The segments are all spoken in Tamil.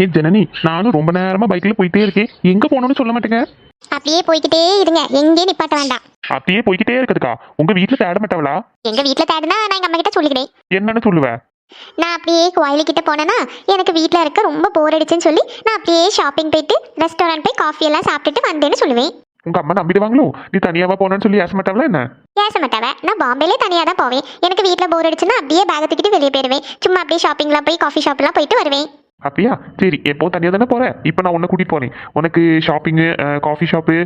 ஏ ஜனனி நானும் ரொம்ப நேரமா பைக்ல போயிட்டே இருக்கேன். எங்க போகணும்னு சொல்ல மாட்டேங்க? அப்படியே போய்கிட்டே இருங்க. எங்கேயும் நிப்பாட்ட வேண்டாம். அப்படியே போய்கிட்டே இருக்குதுக்கா உங்க வீட்டுல தேட மாட்டவளா? எங்க வீட்ல தேடுனா நான் எங்க அம்மா கிட்ட சொல்லிக்கிறேன். என்னன்னு சொல்லுவேன் நான் அப்படியே கோயிலுக்கிட்ட போனேன்னா எனக்கு வீட்டில் இருக்க ரொம்ப போர் அடிச்சுன்னு சொல்லி நான் அப்படியே ஷாப்பிங் போயிட்டு ரெஸ்டாரண்ட் போய் காஃபி எல்லாம் சாப்பிட்டுட்டு வந்தேன்னு சொல்லுவேன். உங்க அம்மா நம்பிடுவாங்களோ? நீ தனியாவா போனேன்னு சொல்லி ஏச மாட்டாவளா என்ன? மாட்டாவ. நான் பாம்பேலே தனியாக தான் போவேன். எனக்கு வீட்டில் போர் அடிச்சுன்னா அப்படியே பேக் தூக்கிட்டு வெளியே போயிடுவேன் சும்மா அப்படியே ஷாப்பிங்லாம் போய் காஃபி ஷாப்லாம் போயிட்டு வருவேன். அப்படியா? சரி எப்போ தனியா தானே போற? இப்போ நான் உன்னை கூட்டிட்டு போறேன். உனக்கு ஷாப்பிங்கு காஃபி ஷாப்பு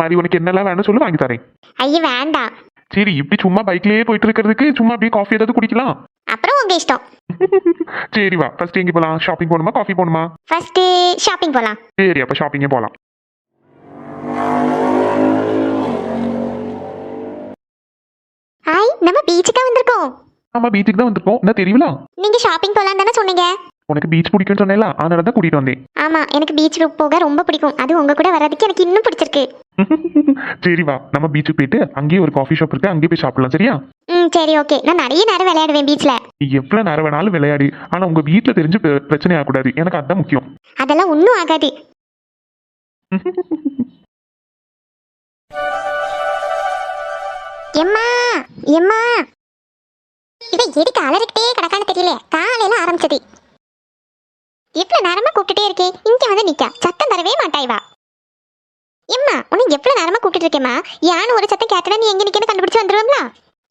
மாதிரி உனக்கு என்னெல்லாம் வேணும்னு சொல்லி வாங்கி தரேன். ஐயோ வேண்டாம். சரி இப்படி சும்மா பைக்லயே போயிட்டு இருக்கிறதுக்கு சும்மா அப்படியே காஃபி ஏதாவது குடிக்கலாம்? அப்புறம் உங்கள் இஷ்டம். சரி வா. ஃபர்ஸ்ட் எங்கே போகலாம் ஷாப்பிங் போகணுமா? காஃபி போகணுமா? ஃபர்ஸ்ட்டு ஷாப்பிங் போகலாம் சரி அப்போ ஷாப்பிங்கே போகலாம் ஹாய் நம்ம பீச்சுக்கா வந்திருக்கோம். நம்ம பீச்சுக்கு தான் வந்திருக்கோம். என்ன தெரியல நீங்கள் ஷாப்பிங் போகலாம் தானே சொன்னீங்க? உனக்கு பீச் பிடிக்கும்னு சொன்னேன்ல அதனால தான் கூட்டிட்டு வந்தேன். ஆமாம் எனக்கு பீச்சுக்கு போக ரொம்ப பிடிக்கும். அது உங்கள் கூட வர்றதுக்கு எனக்கு இன்னும் பிடிச்சிருக்கு. சரி வா நம்ம பீச்சுக்கு போயிட்டு அங்கேயே ஒரு காஃபி ஷாப் இருக்கு அங்கேயே போய் சாப்பிடலாம் சரியா? ம் சரி ஓகே நான் நிறைய நேரம் விளையாடுவேன் பீச்சில் நீ எவ்வளவு நேரம் வேணாலும் விளையாடி. ஆனா உங்க வீட்ல தெரிஞ்சு பிர- பிரச்சனை ஆகக்கூடாது. எனக்கு அதான் முக்கியம். அதெல்லாம் ஒன்றும் ஆகாது. எம்மா எம்மா. இவ எதுக்கு அலறிக்கிட்டே கிடக்கான்னு தெரியல. காலையில ஆரம்பிச்சது. எவ்வளவு நேரமா கூப்பிட்டுட்டே இருக்கே. இங்க வந்து நிக்கா. சத்தம் தரவே மாட்டாய்வா எம்மா உனக்கு எவ்வளவு நேரமா கூப்பிட்டு இருக்கேம்மா? யானு ஒரு சத்தம் கேட்டனா நீ எங்க நிக்கன்னு கண்டுபிடிச்சு வந்துருவோம்ல?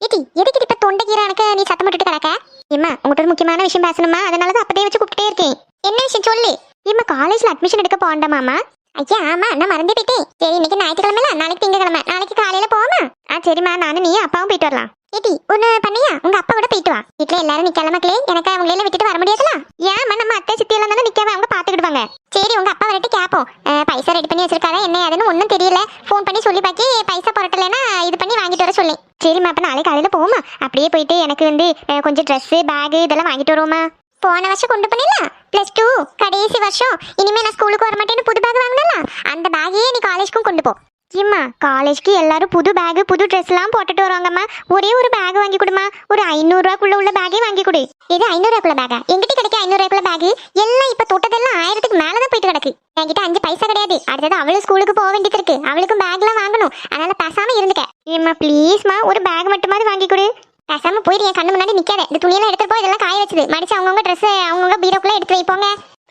இடி எதுக்கு இப்ப தொண்டை கீரானுக்கு நீ சத்தம் போட்டுட்டு கிடக்க? எம்மா உங்கள்கிட்ட ஒரு முக்கியமான விஷயம் பேசணுமா? அதனால தான் அப்பதே வச்சு கூப்பிட்டே இருக்கேன். என்ன விஷயம் சொல்லு? இம்மா காலேஜ்ல அட்மிஷன் எடுக்க போண்டமாமா ஐயா ஆமா நான் மறந்து போயிட்டேன் சரி இன்னைக்கு ஞாயிற்றுக்கிழமை நாளைக்கு திங்கக்கிழமை. நாளைக்கு காலையில போமா ஆ சரிம்மா நானும் நீ அப்பாவும் போயிட்டு வரலாம். ஏடி ஒன்னு பண்ணியா? உங்க அப்பா கூட போயிட்டு வா. வீட்டுல எல்லாரும் நிக்கல மக்களே எனக்கு அவங்க எல்லாம் விட்டுட்டு வர முடியாதுல? ஏன் நம்ம அத்தை சித்தி எல்லாம் தானே நிக்கவே அவங்க பாத்துக்கிடுவாங்க சரி உங்க அப்பா வரட்டு கேப்போம். பைசா ரெடி பண்ணி வச்சிருக்காரா என்ன அதுன்னு ஒன்றும் தெரியல. ஃபோன் பண்ணி சொல்லி பாக்கி பைசா புரட்டலைன்னா இது பண்ணி வாங்கிட்டு வர சொல்லி. சரிம்மா அப்ப நாளைக்கு காலையில போவோமா? அப்படியே போயிட்டு எனக்கு வந்து கொஞ்சம் ட்ரெஸ் பேக் இதெல்லாம் வாங்கிட்டு வருவோமா? போன வருஷம் கொண்டு பண்ணிடலாம் பிளஸ் டூ கடைசி வருஷம். இனிமே நான் ஸ்கூலுக்கு வர மாட்டேன்னு புது பேக் வாங்கினல? அந்த பேகையே நீ காலேஜ்க்கும் கொண்டு போ. இம்மா காலேஜ்க்கு எல்லாரும் புது பேகு புது ட்ரெஸ்லாம் போட்டுட்டு வருவாங்கம்மா. ஒரே ஒரு பேக் வாங்கி கொடுமா ஒரு ஐநூறுரூவாக்குள்ள உள்ள பேகே வாங்கி கொடு. இது ஐநூறுரூவாக்குள்ள பேகா எங்கிட்ட கிடைக்க ஐநூறுரூவாக்குள்ள பேகு எல்லாம் இப்போ தொட்டதெல்லாம் ஆயிரத்துக்கு மேலே தான் போயிட்டு கிடக்கு. என்கிட்ட அஞ்சு பைசா கிடையாது. அடுத்தது அவளும் ஸ்கூலுக்கு போக வேண்டியது இருக்கு. அவளுக்கும் பேக்லாம் வாங்கணும். அதனால பேசாம இருந்துக்க. ஏம்மா ப்ளீஸ்மா ஒரு பேக் மட்டுமாவது வாங்கி கொடு. பேசாம போயிரு. என் கண்ணு முன்னாடி நிற்காத இந்த துணியெல்லாம் எடுத்துட்டு போய் இதெல்லாம் காய வச்சது மடிச்சு அவங்கவுங்க ட்ரெஸ் அவங்கவுங்க பீரோக்குள்ள எடுத்து வைப்போங்க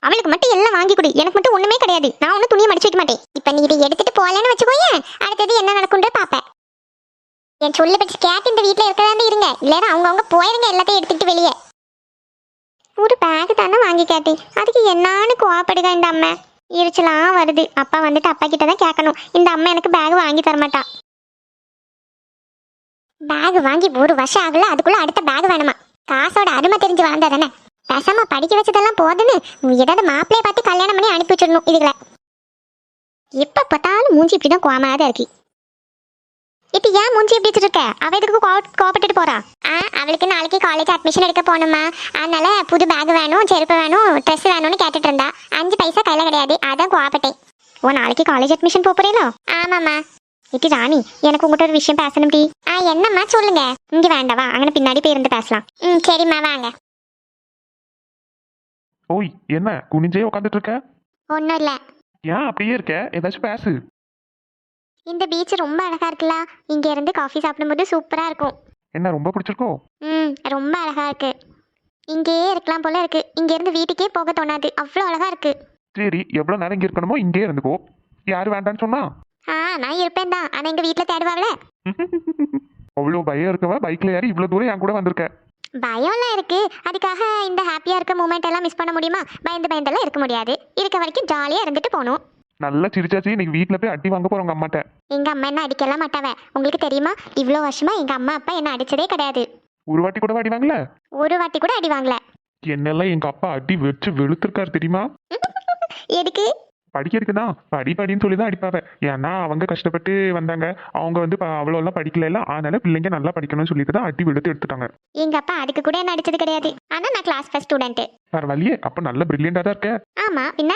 அவளுக்கு மட்டும் எல்லாம் வாங்கி கொடு. எனக்கு மட்டும் ஒண்ணுமே கிடையாது. நான் ஒன்றும் துணியை மடிச்சு வைக்க மாட்டேன் இப்போ நீ இதை எடுத்துட்டு போகலன்னு வச்சுக்கோயேன் அடுத்தது என்ன நடக்கும்னு பார்ப்பேன். என் சொல்லு பற்றி கேட்டு இந்த வீட்டில் இருக்கிறதா இருங்க. இல்லைன்னா அவங்கவுங்க போயிருங்க எல்லாத்தையும் எடுத்துட்டு வெளியே. ஒரு பேக்கு தானே வாங்கி கேட்டேன். அதுக்கு என்னான்னு கோவப்படுக இந்த அம்மா. இருச்சலாம் வருது. அப்பா வந்துட்டு அப்பா கிட்ட தான் கேட்கணும். இந்த அம்மா எனக்கு பேக் வாங்கி தரமாட்டா பேக் வாங்கி ஒரு வருஷம் ஆகல. அதுக்குள்ள அடுத்த பேக் வேணுமா? காசோட அருமை தெரிஞ்சு வளர்ந்தா தானே? பேசாம படிக்க வச்சதெல்லாம் போதுன்னு ஏதாவது மாப்பிள்ளைய பார்த்து கல்யாணம் பண்ணி அனுப்பி வச்சிடணும் இதுகளை. எப்ப பார்த்தாலும் மூஞ்சி இப்படிதான் கோமாதான் இருக்கு. இப்ப ஏன் மூஞ்சி இப்படி வச்சிருக்க? அவ எதுக்கு கோபப்பட்டுட்டு போறா? ஆ அவளுக்கு நாளைக்கு காலேஜ் அட்மிஷன் எடுக்க போகணுமா? அதனால புது பேக் வேணும் செருப்பு வேணும் ட்ரெஸ் வேணும்னு கேட்டுட்டு இருந்தா. அஞ்சு பைசா கையில கிடையாது அதான் கோவப்பட்டேன். ஓ நாளைக்கு காலேஜ் அட்மிஷன் போறீங்களோ? ஆமாம்மா. இட்டி ராணி எனக்கு உங்கள்கிட்ட ஒரு விஷயம் பேசணும் டி. ஆ என்னம்மா சொல்லுங்க. இங்க வேண்டாவா அங்கே பின்னாடி போய் இருந்து பேசலாம். ம் சரிம்மா வாங்க. ஓய் என்ன? குனிஞ்சே உட்காந்துட்டு இருக்க? ஒன்றும் இல்லை. ஏன் அப்படியே இருக்க? ஏதாச்சும் பேசு. இந்த பீச் ரொம்ப அழகா இருக்குல்ல? இங்க இருந்து காஃபி சாப்பிடும்போது சூப்பரா இருக்கும். என்ன ரொம்ப பிடிச்சிருக்கோ? ம் ரொம்ப அழகா இருக்கு. இங்கேயே இருக்கலாம் போல இருக்கு. இங்க இருந்து வீட்டுக்கே போக தோணாது. அவ்வளோ அழகா இருக்கு. சரி எவ்வளவு நேரம் இங்க இருக்கணுமோ இங்கே இருந்துக்கோ. யாரு வேண்டான்னு சொன்னா? ஆ நான் இருப்பேன் தான். ஆனா எங்க வீட்டில் தேடுவாங்களே? அவ்வளோ பயம் இருக்கவ பைக்ல ஏறி இவ்வளவு தூரம் என் கூட வந்திருக்க. பயம்லாம் இருக்கு. அதுக்காக இந்த ஹாப்பியா இருக்க மூமெண்ட் எல்லாம் மிஸ் பண்ண முடியுமா? பயந்து பயந்தெல்லாம் இருக்க முடியாது. இருக்க வரைக்கும் ஜாலியா இருந்துட்டு போகணும். நல்லா சிரிச்சாச்சு. இன்னைக்கு வீட்ல போய் அடி வாங்க உங்க அம்மாட்ட. எங்க அம்மா என்ன அடிக்கலாம் மாட்டாவ? உங்களுக்கு தெரியுமா? இவ்வளோ வருஷமா எங்க அம்மா அப்பா என்ன அடிச்சதே கிடையாது. ஒரு வாட்டி கூட அடி வாங்கல? ஒரு வாட்டி கூட அடி வாங்கல. என்னெல்லாம் எங்க அப்பா அடி வச்சு வெளுத்திருக்காரு தெரியுமா? எதுக்கு? படிக்கிறதுக்கு தான் படி படின்னு சொல்லி தான் அடிப்பாவ. ஏன்னா அவங்க கஷ்டப்பட்டு வந்தாங்க. அவங்க வந்து ப- அவ்வளோலாம் படிக்கல இல்ல. அதனால பிள்ளைங்க நல்லா படிக்கணும்னு சொல்லிட்டு தான் அடி வெளுத்து எடுத்துட்டாங்க. எங்க அப்பா அதுக்கு கூட என்ன அடிச்சது கிடையாது. ஆனா நான் கிளாஸ் ஃபர்ஸ்ட் ஸ்டூடெண்ட் பரவாயில்லையே. அப்ப நல்ல பிரில்லியண்டா தான் இருக்க. ஆமா. பின்ன?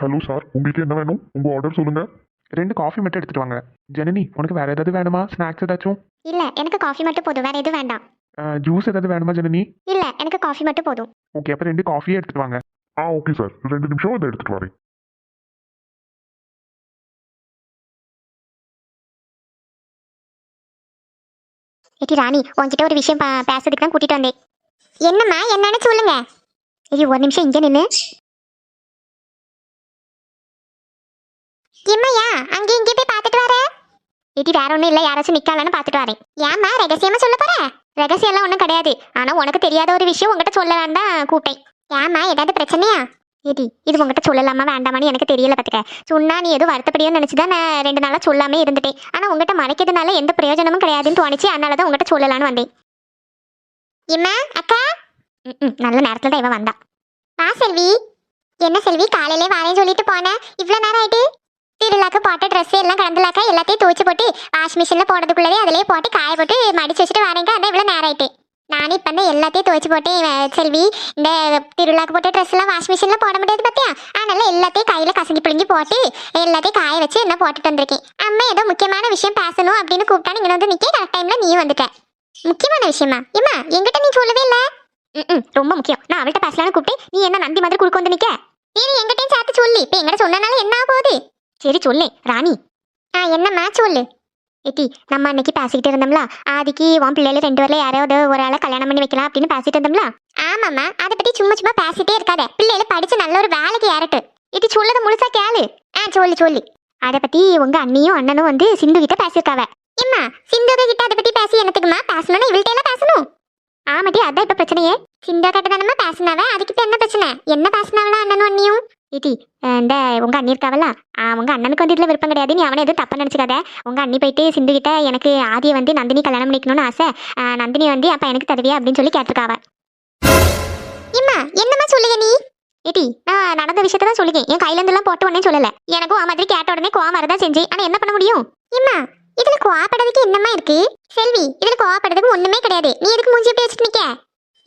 ஹலோ சார் உங்களுக்கு என்ன வேணும்? உங்க ஆர்டர் சொல்லுங்க. ரெண்டு காஃபி மட்டும் எடுத்துட்டு வாங்க. ஜனனி உனக்கு வேற ஏதாவது வேணுமா? ஸ்நாக்ஸ் ஏதாச்சும்? இல்ல எனக்கு காஃபி மட்டும் போதும். வேற எதுவும் வேண்டாம். ஜூஸ் ஏதாவது வேணுமா ஜனனி? இல்ல எனக்கு காஃபி மட்டும் போதும். ஓகே அப்ப ரெண்டு காஃபியே எடுத்துட்டு வாங்க. ஆ ஓகே சார். ரெண்டு நிமிஷம் இதை எடுத்துட்டு வரேன். ஏடி ராணி உன்கிட்ட ஒரு விஷயம் பேசுறதுக்கு தான் கூட்டிட்டு வந்தேன். என்னம்மா என்னன்னு சொல்லுங்க. ஏடி ஒரு நிமிஷம் இங்க நின்னு எம்மையா அங்கே இங்கே போய் பார்த்துட்டு வர. ஏடி வேற ஒன்றும் இல்லை. யாராச்சும் நிக்கலான்னு பார்த்துட்டு வரேன். ஏம்மா ரகசியமா சொல்ல போற? ரகசியம்லாம் ஒன்றும் கிடையாது. ஆனா உனக்கு தெரியாத ஒரு விஷயம் உங்ககிட்ட சொல்லலான்னு தான் கூப்பிட்டேன். ஏமா ஏதாவது பிரச்சனையா? ஏடி இது உங்ககிட்ட சொல்லலாமா வேண்டாமான்னு எனக்கு தெரியல பார்த்துக்க சொன்னா நீ எதுவும் வருத்தப்படியோ நினைச்சுதான் நான் ரெண்டு நாளாக சொல்லாமே இருந்துட்டேன். ஆனால் உங்ககிட்ட மறைக்கிறதுனால எந்த பிரயோஜனமும் கிடையாதுன்னு தோணுச்சு. அதனால தான் உங்ககிட்ட சொல்லலான்னு வந்தேன். இம்மா அக்கா? ம் நல்ல நேரத்தில் தான் இவன் வந்தா. வா செல்வி. என்ன செல்வி? காலையிலே வரேன்னு சொல்லிட்டு போனேன் இவ்வளோ நேரம் ஆயிட்டு? திருவிழாக்கு போட்ட ட்ரெஸ் எல்லாம் கலந்துலாக்கா? எல்லாத்தையும் துவச்சி போட்டு வாஷ் மிஷினில் போடுறதுக்குள்ளதே அதிலே போட்டு காய போட்டு மடிச்சு வச்சுட்டு வரேங்க அதான் இவ்வளோ நேரம் ஆயிட்டு. நானே இப்போ தான் எல்லாத்தையும் துவைச்சு போட்டேன் செல்வி இந்த திருவிழாக்கு போட்ட ட்ரெஸ் எல்லாம் வாஷிங் மிஷினில் போட முடியாது பார்த்தியா அதனால எல்லாத்தையும் கையில் கசங்கி பிழிஞ்சு போட்டு எல்லாத்தையும் காய வச்சு என்ன போட்டுட்டு வந்திருக்கேன். அம்மா ஏதோ முக்கியமான விஷயம் பேசணும் அப்படின்னு கூப்பிட்டானு இங்கே வந்து நிற்க கரெக்ட் டைமில் நீ வந்துட்டேன் முக்கியமான விஷயமா? ஏம்மா எங்கிட்ட நீ சொல்லவே இல்லை? ம் ரொம்ப முக்கியம். நான் அவள்கிட்ட பேசலாம்னு கூப்பிட்டு நீ என்ன நந்தி மாதிரி குறுக்க வந்து நிற்க நீ எங்கிட்டையும் சேர்த்து சொல்லி. இப்போ எங்கிட்ட சொன்னனால என்ன ஆக போகுது? சரி சொல்லு. ராணி. ஆ என்னம்மா? சொல்லு. ஏட்டி நம்ம அன்னைக்கு பேசிக்கிட்டு இருந்தோம்ல? ஆதிக்கு உன் பிள்ளைல ரெண்டு பேர்ல யாராவது ஒரு ஆளை கல்யாணம் பண்ணி வைக்கலாம் அப்படின்னு பேசிட்டு இருந்தோம்ல? ஆமாம்மா அதை பத்தி சும்மா சும்மா பேசிட்டே இருக்காத. பிள்ளைல படிச்சு நல்ல ஒரு வேலைக்கு ஏறட்டு இது சொல்லத முழுசா கேளு. ஆ சொல்லு சொல்லு. அதை பத்தி உங்க அண்ணியும் அண்ணனும் வந்து சிந்து கிட்ட பேசியிருக்காவ. ஏம்மா சிந்து கிட்ட அதை பத்தி பேசி என்னத்துக்குமா? பேசணும்னா இவள்கிட்ட எல்லாம் பேசணும். ஆமாட்டி அதான் இப்ப பிரச்சனையே. சிந்தா கிட்ட தானம்மா பேசினாவ? அதுக்கு இப்ப என்ன பிரச்சனை? என்ன பேசினாவளா அண்ணனும் அண்ணியும்? இடி இந்த உங்க அண்ணி இருக்காவல்ல? உங்க அண்ணனுக்கு வந்து இதுல விருப்பம் கிடையாது. நீ அவனை எதுவும் தப்பா நினைச்சுக்காத. உங்க அண்ணி போயிட்டு சிந்து கிட்ட எனக்கு ஆதியை வந்து நந்தினி கல்யாணம் பண்ணிக்கணும்னு ஆசை. நந்தினி வந்து அப்ப எனக்கு தருவியா அப்படின்னு சொல்லி கேட்டிருக்காவ. இம்மா என்னம்மா சொல்லுங்க நீ? ஏடி நான் நடந்த விஷயத்த தான் சொல்லிக்கேன் என் கையில இருந்தெல்லாம் போட்ட உடனே சொல்லல. எனக்கும் ஆ மாதிரி கேட்ட உடனே கோவம் வரதான் செஞ்சு ஆனா என்ன பண்ண முடியும்? இம்மா இதுல கோவப்படுறதுக்கு என்னம்மா இருக்கு? செல்வி இதுல கோவப்படுறதுக்கு ஒண்ணுமே கிடையாது. நீ எதுக்கு மூஞ்சி எப்படி வச்சுட்டு நிக்க?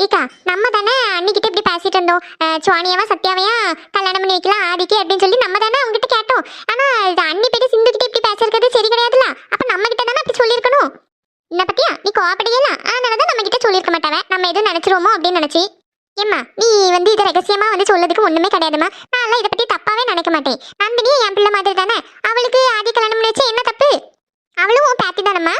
ஏக்கா நம்ம தானே அன்னிக்கிட்ட இப்படி பேசிட்டு இருந்தோம். சுவானியாவா சத்யாவையா கல்யாணம் பண்ணி வைக்கலாம் ஆதிக்கு அப்படின்னு சொல்லி நம்ம தானே அவங்ககிட்ட கேட்டோம். ஆனா இது அண்ணி போயிட்டு சிந்து கிட்ட இப்படி பேசிருக்கிறது சரி கிடையாதுல அப்ப நம்ம கிட்ட தானே அப்படி சொல்லியிருக்கணும்? என்ன பத்தியா நீ கோவப்படையல அதனாலதான் நம்ம கிட்ட சொல்லியிருக்க மாட்டாவே. நம்ம எதுவும் நினைச்சிருவோமோ அப்படின்னு நினைச்சு. ஏம்மா நீ வந்து இதை ரகசியமா வந்து சொல்லதுக்கு ஒண்ணுமே கிடையாதுமா? நான் இதை பத்தி தப்பாவே நினைக்க மாட்டேன். நந்தினியே என் பிள்ளை மாதிரி தானே? அவளுக்கு ஆதி கல்யாணம் பண்ணி என்ன தப்பு? அவளும் உன் பேத்தி தானம்மா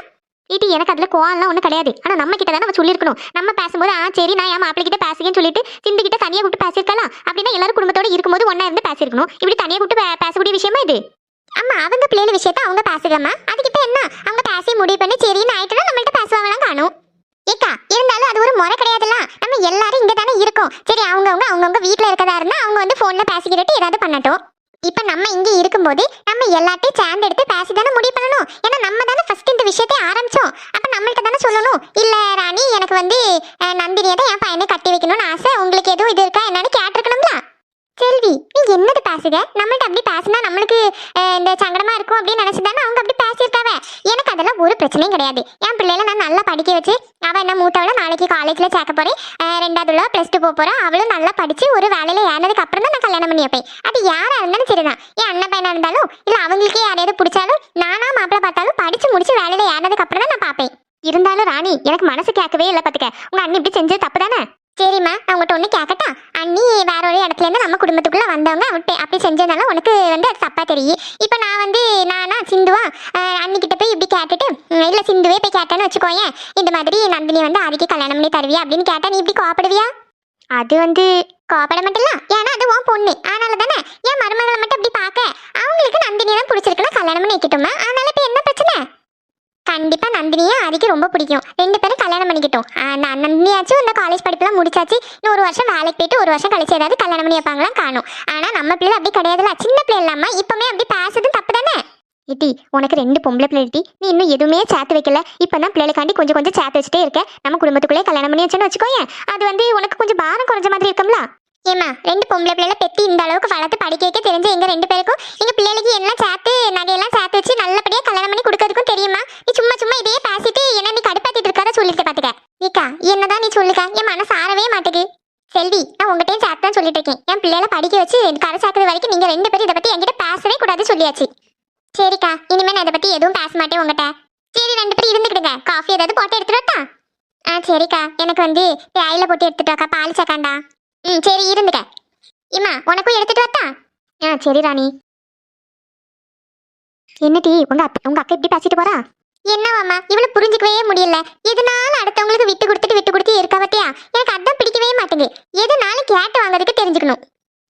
இது எனக்கு அதில் கோவம்லாம் ஒன்றும் கிடையாது. ஆனா நம்ம கிட்ட தானே நம்ம சொல்லியிருக்கணும். நம்ம பேசும்போது ஆ சரி நான் என் மாப்பிள்ளை கிட்ட பேசுகிறேன்னு சொல்லிட்டு சிந்து கிட்ட தனியாக கூப்பிட்டு பேசியிருக்கலாம். அப்படின்னா எல்லாரும் குடும்பத்தோட இருக்கும்போது ஒன்றா இருந்து பேசியிருக்கணும். இப்படி தனியாக கூப்பிட்டு பேசக்கூடிய விஷயமா இது? அம்மா அவங்க பிள்ளைல விஷயத்த அவங்க பேசுகிறம்மா. அதுக்கு என்ன? அவங்க பேசி முடிவு பண்ணி சரின்னு ஆயிட்டுனா நம்மள்ட்ட பேசுவாங்களாம் காணும். ஏக்கா இருந்தாலும் அது ஒரு முறை கிடையாதுல்ல. நம்ம எல்லாரும் இங்கே தானே இருக்கோம். சரி அவங்கவுங்க அவங்கவுங்க வீட்ல இருக்கதா இருந்தால் அவங்க வந்து ஃபோனில் பேசிக்கிட்டு ஏதாவது பண்ணட்டும். இப்ப நம்ம இங்க இருக்கும்போது நம்ம எல்லாத்தையும் சேர்ந்து எடுத்து பேசி தானே முடிவு பண்ணணும்? ஏன்னா நம்ம தானே ஃபர்ஸ்ட் இந்த விஷயத்தை ஆரம்பிச்சோம். அப்ப நம்மள்கிட்ட தானே சொல்லணும்? இல்ல ராணி எனக்கு வந்து நந்தினியை தான் என் பையனை கட்டி வைக்கணும்னு ஆசை. உங்களுக்கு எதுவும் இது இருக்கா? என்னன்னு செல்வி நீ என்னது பேசுக? நம்மள்ட்ட அப்படி பேசினா நம்மளுக்கு இந்த சங்கடமா இருக்கும் அப்படின்னு நினைச்சுதானே அவங்க அப்படி பேசியிருக்காவ? எனக்கு அதெல்லாம் ஒரு பிரச்சனையும் கிடையாது. என் பிள்ளைல நான் நல்லா படிக்க வச்சு அவ என்ன மூத்தவள நாளைக்கு காலேஜ்ல சேர்க்க போறேன். ரெண்டாவது உள்ள பிளஸ் டூ போக போறா அவளும் நல்லா படிச்சு ஒரு வேலையில ஏறினதுக்கு அப்புறம் தான் நான் கல்யாணம் பண்ணி வைப்பேன். அது யாரா இருந்தாலும் சரிதான். என் அண்ணன் பையனா இருந்தாலும் இல்ல அவங்களுக்கே யாரையாவது பிடிச்சாலும் நானா மாப்பிள்ள பார்த்தாலும் படிச்சு முடிச்சு வேலையில ஏறினதுக்கு அப்புறம் தான் நான் பார்ப்பேன். இருந்தாலும் ராணி எனக்கு மனசு கேட்கவே இல்லை பாத்துக்க. உங்க அண்ணன் இப்படி செஞ்சது தப்பு தானே? சரிம்மா நான் உங்கள்கிட்ட ஒன்று கேட்கட்டா அண்ணி வேற ஒரு இடத்துல இருந்து நம்ம குடும்பத்துக்குள்ளே வந்தவங்க அப்படி அப்படி செஞ்சதுனால உனக்கு வந்து அது தப்பாக தெரியும். இப்போ நான் வந்து நானா சிந்துவா? அஹ், அண்ணிக்கிட்ட போய் இப்படி கேட்டுட்டு இல்லை சிந்துவே போய் கேட்டேன்னு வச்சுக்கோயேன். இந்த மாதிரி நந்தினி வந்து ஆதிக்கு கல்யாணம் பண்ணி தருவியா அப்படின்னு கேட்டா நீ இப்படி கோப்படுவியா அது வந்து கோபட மட்டும் இல்ல ஏன்னா அது உன் பொண்ணு. அதனால தானே ஏன் மருமகளை மட்டும் அப்படி பார்க்க? அவங்களுக்கு நந்தினி தான் பிடிச்சிருக்குன்னு கல்யாணம் பண்ணி வைக்கட்டுமா அதனால இப்போ என்ன பிரச்சனை? கண்டிப்பாக நந்தினியை ஆதிக்கு ரொம்ப பிடிக்கும். ரெண்டு பேரும் கல்யாணம் பண்ணிக்கிட்டோம். நான் நந்தினியாச்சும் இந்த காலேஜ் படிப்புலாம் முடிச்சாச்சு. இன்னும் ஒரு வருஷம் வேலைக்கு போயிட்டு ஒரு வருஷம் கழிச்சு ஏதாவது கல்யாணம் பண்ணி வைப்பாங்களாம் காணும். ஆனால் நம்ம பிள்ளை அப்படி கிடையாதுல சின்ன பிள்ளை இல்லாமல் இப்பவுமே அப்படி பேசுறது தப்பு தானே? இட்டி உனக்கு ரெண்டு பொம்பளை பிள்ளை இட்டி நீ இன்னும் எதுவுமே சேர்த்து வைக்கல. இப்பதான் பிள்ளைகளுக்காண்டி கொஞ்சம் கொஞ்சம் சேர்த்து வச்சுட்டே இருக்க நம்ம குடும்பத்துக்குள்ளே கல்யாணம் பண்ணி வச்சேன்னு வச்சுக்கோயேன். அது வந்து உனக்கு கொஞ்சம் பாரம் குறைஞ்ச மாதிரி இருக்கும்ல? ஏமா ரெண்டு பொம்பளை பிள்ளைல பெத்தி இந்த அளவுக்கு வளர்த்து படிக்க வைக்க தெரிஞ்ச எங்க ரெண்டு பேருக்கும் எங்க பிள்ளைகளுக்கு எல்லாம் சேர்த்து நகையெல்லாம் சேர்த்து வச்சு நல்லபடியா கல்யாணம் பண்ணி கொடுக்கறதுக்கும் தெரியுமா? நீ சும்மா சும்மா இதையே பேசிட்டு என்ன நீ கடுப்பாத்திட்டு இருக்காத சொல்லிட்டு பாத்துக்க. நீக்கா என்னதான் நீ சொல்லுக்கா? என் மனசு ஆறவே மாட்டேங்குது. செல்வி நான் உங்ககிட்டயும் சேர்த்து தான் சொல்லிட்டு இருக்கேன். என் பிள்ளைகளை படிக்க வச்சு கரை சேர்க்கறது வரைக்கும் நீங்க ரெண்டு பேரும் இதை பத்தி என்கிட்ட பேசவே கூடாது சொல்லியாச்சு. சரிக்கா இனிமே நான் இதை பத்தி எதுவும் பேச மாட்டேன் உங்ககிட்ட. சரி ரெண்டு பேரும் இருந்துக்கிடுங்க. காஃபி ஏதாவது போட்டு எடுத்துட்டு வரட்டா? ஆ சரிக்கா. எனக்கு வந்து தேயில போட்டு எடுத்துட்டு பால் சேர்க்காண்டா ம் சரி இருந்துக்க. இம்மா உனக்கும் எடுத்துட்டு வரட்டா? ஆ சரி ராணி. என்னடி உங்க அப்பா உங்க அக்கா இப்படி பேசிட்டு போறா? என்னவாம்மா இவளை புரிஞ்சுக்கவே முடியல. எதனால அடுத்தவங்களுக்கு விட்டு கொடுத்துட்டு விட்டு கொடுத்து இருக்கா பத்தியா? எனக்கு அதான் பிடிக்கவே மாட்டேங்குது. எதனாலும் கேட்டு வாங்குறதுக்கு தெரிஞ்சுக்கணும்.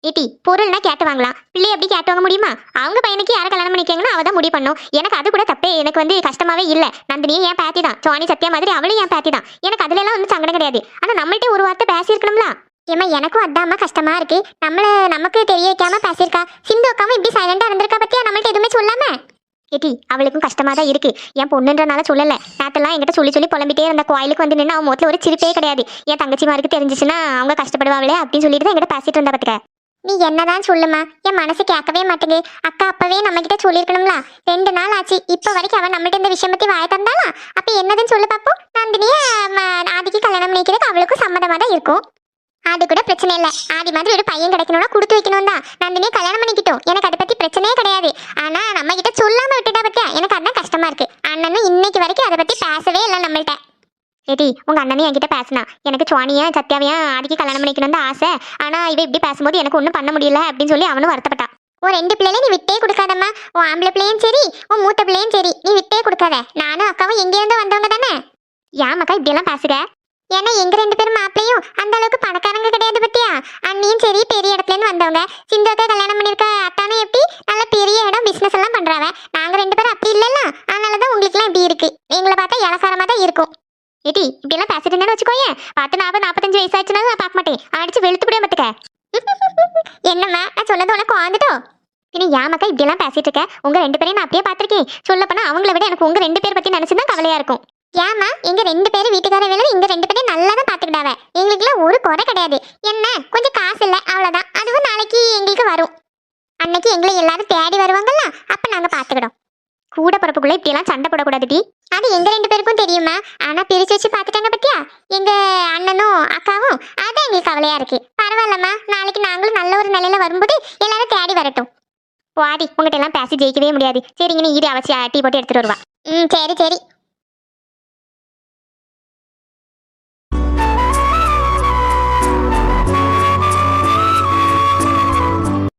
ஏட்டி பொருள்னா கேட்டு வாங்கலாம். பிள்ளை எப்படி கேட்டு வாங்க முடியுமா? அவங்க பையனுக்கு யாரை கல்யாணம் பண்ணிக்காங்கன்னா அவதான் முடிவு பண்ணும். எனக்கு அது கூட தப்பே எனக்கு வந்து கஷ்டமாவே இல்லை. நந்தினியும் என் பேத்தி தான். சுவாணி சத்யா மாதிரி அவளும் என் பேத்தி தான். எனக்கு அதுல எல்லாம் சங்கடம் கிடையாது. ஆனா நம்மள்கிட்ட ஒரு வார்த்தை பேசியிருக்கணும்ல? ஏமா எனக்கும் அதாம்மா கஷ்டமா இருக்கு. நம்மள நமக்கு தெரிய வைக்காம பேசியிருக்கா. சிந்து அக்காவும் இப்படி சைலண்டா இருந்திருக்கா பத்தியா? நம்மள்ட்ட எதுவுமே சொல்லாம? கேட்டி அவளுக்கும் கஷ்டமா தான் இருக்கு. என் பொண்ணுன்றனால சொல்லல. நேத்தெல்லாம் என்கிட்ட சொல்லி சொல்லி புலம்பிட்டே இருந்த கோயிலுக்கு வந்து நின்று அவன் முகத்துல ஒரு சிரிப்பே கிடையாது. என் தங்கச்சிமாருக்கு தெரிஞ்சிச்சுன்னா அவங்க கஷ்டப்படுவாங்களே அப்படின்னு சொல்லிட்டு தான் என்கிட்ட பேசிட்டு இருந்தா பத்துக்க. நீ என்னதான் சொல்லுமா? என் மனசு கேட்கவே மாட்டேங்குது. அக்கா அப்பவே நம்ம கிட்ட சொல்லிருக்கணும்ல ரெண்டு நாள் ஆச்சு. இப்ப வரைக்கும் அவன் நம்மகிட்ட இந்த விஷயம் பத்தி வாய தந்தாளா அப்ப என்னதுன்னு சொல்லு பாப்போம். நந்தினிய ம, ஆதிக்கு கல்யாணம் நினைக்கிறதுக்கு அவளுக்கும் சம்மதமா தான் இருக்கும். அது கூட பிரச்சனை இல்ல. ஆதி மாதிரி ஒரு பையன் கிடைக்கணும்னா கொடுத்து வைக்கணும் தான். நந்தினியை கல்யாணம் பண்ணிக்கிட்டோம். எனக்கு அதை பத்தி பிரச்சனையே கிடையாது. ஆனா நம்ம கிட்ட சொல்லாம விட்டுட்டா பத்தியா? எனக்கு அதான் கஷ்டமா இருக்கு. அண்ணனும் இன்னைக்கு வரைக்கும் அதை பத்தி பேசவே இல்லை நம்மள்ட்ட. ஏடி உங்க அண்ணனே என்கிட்ட பேசினா. எனக்கு சுவானியா சத்யாவையா ஆதிக்கு கல்யாணம் பண்ணிக்கணும் தான் ஆசை. ஆனா இவ இப்படி பேசும்போது எனக்கு ஒன்றும் பண்ண முடியல அப்படின்னு சொல்லி அவனும் வருத்தப்பட்டான் உன் ரெண்டு பிள்ளைல நீ விட்டே கொடுக்காதம்மா. உன் ஆம்பளை பிள்ளையும் சரி உன் மூத்த பிள்ளையும் சரி. நீ விட்டே கொடுக்காத. நானும் அக்காவும் எங்கே இருந்து வந்தவங்க தானே? ஏமாக்கா இப்படியெல்லாம் பேசுற? ஏன்னா எங்க ரெண்டு பேரும் மாப்பிளையும் அந்த அளவுக்கு பணக்காரங்க கிடையாது பத்தியா? அண்ணியும் சரி பெரிய இடத்துல இருந்து வந்தவங்க. சிந்தாக்கா கல்யாணம் பண்ணிருக்க அத்தானும் எப்படி? நல்ல பெரிய இடம் பிசினஸ் எல்லாம் பண்றாங்க நாங்க ரெண்டு பேரும் அப்படி இல்லல்ல. அதனாலதான் உங்களுக்கு எல்லாம் இப்படி இருக்கு. எங்களை பார்த்தா இலசாரமா தான் இருக்கும். ஏடி இப்படி எல்லாம் பேசிட்டு இருந்தேன்னு வச்சுக்கோயே பத்து நாற்பது நாற்பத்தஞ்சு வயசாச்சுன்னா நான் பார்க்க மாட்டேன். அடிச்சு வெளுத்து விட மாட்டுக்க என்னம்மா நான் சொன்னது உனக்கு வாழ்ந்துட்டோ இனி யாமக்கா இப்படி எல்லாம் பேசிட்டு இருக்க. உங்க ரெண்டு பேரையும் நான் அப்படியே பார்த்திருக்கேன். சொல்ல போனா அவங்கள விட எனக்கு உங்க ரெண்டு பேர் பத்தி நினைச்சுதான் கவலையா இருக்கும். ஏமா எங்க ரெண்டு பேரும் வீட்டுக்கார வேலை இங்க ரெண்டு பேரும் நல்லா தான் பாத்துக்கிட்டாவ எங்களுக்குலாம் ஒரு குறை கிடையாது. என்ன கொஞ்சம் காசு இல்ல அவ்வளவுதான். அதுவும் நாளைக்கு எங்களுக்கு வரும். அன்னைக்கு எங்களை எல்லாரும் தேடி வருவாங்கல்ல அப்ப நாங்க பாத்துக்கிடோம் கூட பிறப்புக்குள்ள இப்படி எல்லாம் சண்டை போடக்கூடாது டி. அது எங்க ரெண்டு பேருக்கும் தெரியுமா ஆனா பிரிச்சு வச்சு பாத்துட்டாங்க பத்தியா? எங்க அண்ணனும் அக்காவும் அதான் எங்களுக்கு கவலையா இருக்கு. பரவாயில்லம்மா நாளைக்கு நாங்களும் நல்ல ஒரு நிலையில வரும்போது எல்லாரும் தேடி வரட்டும். வாடி உங்ககிட்ட எல்லாம் பேசி ஜெயிக்கவே முடியாது. சரிங்க நீ இது அவசியம் டீ போட்டு எடுத்துட்டு வருவா. ம் சரி சரி.